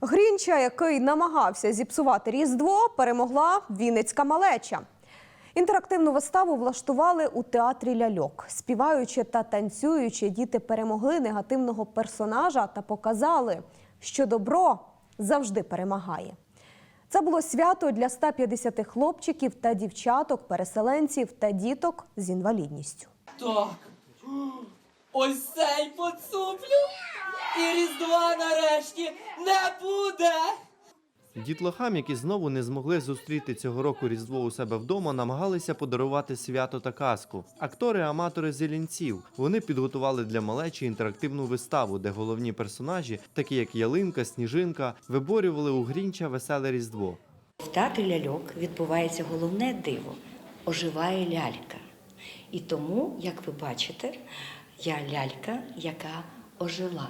Грінча, який намагався зіпсувати Різдво, перемогла Вінницька малеча. Інтерактивну виставу влаштували у театрі ляльок. Співаючи та танцюючи, діти перемогли негативного персонажа та показали, що добро завжди перемагає. Це було свято для 150 хлопчиків та дівчаток, переселенців та діток з інвалідністю. Так. Ось цей поцуплю. Різдва нарешті не буде. Дітлахам, які знову не змогли зустріти цього року Різдво у себе вдома, намагалися подарувати свято та казку. Актори-аматори зелінців. Вони підготували для малечі інтерактивну виставу, де головні персонажі, такі як Ялинка, Сніжинка, виборювали у Грінча веселе Різдво. В театрі ляльок відбувається головне диво оживає лялька. І тому, як ви бачите, я лялька, яка ожила.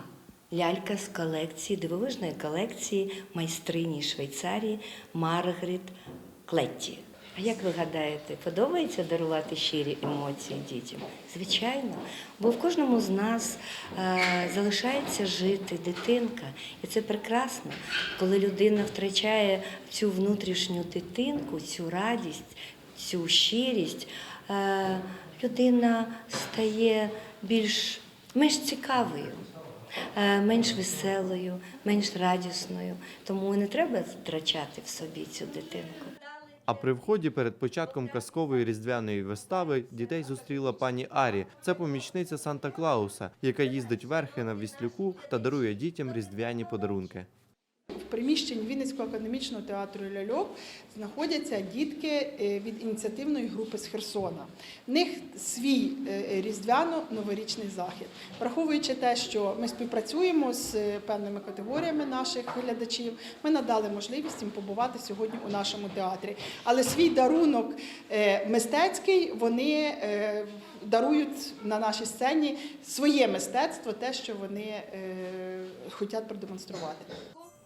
Лялька з колекції, дивовижної колекції майстрині Швейцарії Маргарет Клетті. А як ви гадаєте, подобається дарувати щирі емоції дітям? Звичайно, бо в кожному з нас е, залишається жити дитинка, і це прекрасно, коли людина втрачає цю внутрішню дитинку, цю радість, цю щирість, е, людина стає більш менш цікавою. Е, Менш веселою, менш радісною, тому не треба втрачати в собі цю дитинку. А при вході перед початком казкової різдвяної вистави дітей зустріла пані Арі. Це помічниця Санта Клауса, яка їздить верхи на віслюку та дарує дітям різдвяні подарунки. В приміщенні Вінницького академічного театру ляльок знаходяться дітки е, від ініціативної групи з Херсона. В них свій е, різдвяно-новорічний захід. Враховуючи те, що ми співпрацюємо з е, певними категоріями наших глядачів, ми надали можливість їм побувати сьогодні у нашому театрі. Але свій дарунок е, мистецький вони е, дарують на нашій сцені своє мистецтво, те, що вони е, хочуть продемонструвати.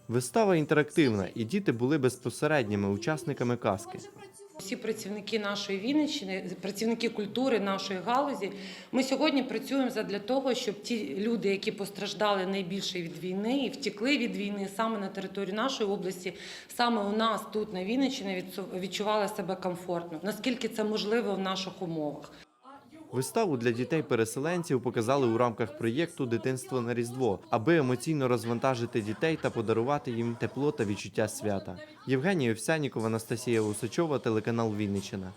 Вистава інтерактивна, і діти були безпосередніми учасниками казки. Всі працівники нашої Вінниччини, працівники культури нашої галузі. Ми сьогодні працюємо для того, щоб ті люди, які постраждали найбільше від війни і втекли від війни саме на території нашої області, саме у нас тут на Вінниччині відчували себе комфортно. Наскільки це можливо в наших умовах? Виставу для дітей-переселенців показали у рамках проєкту Дитинство на Різдво, аби емоційно розвантажити дітей та подарувати їм тепло та відчуття свята. Євгенія Овсянікова, Анастасія Усачова, телеканал Вінниччина.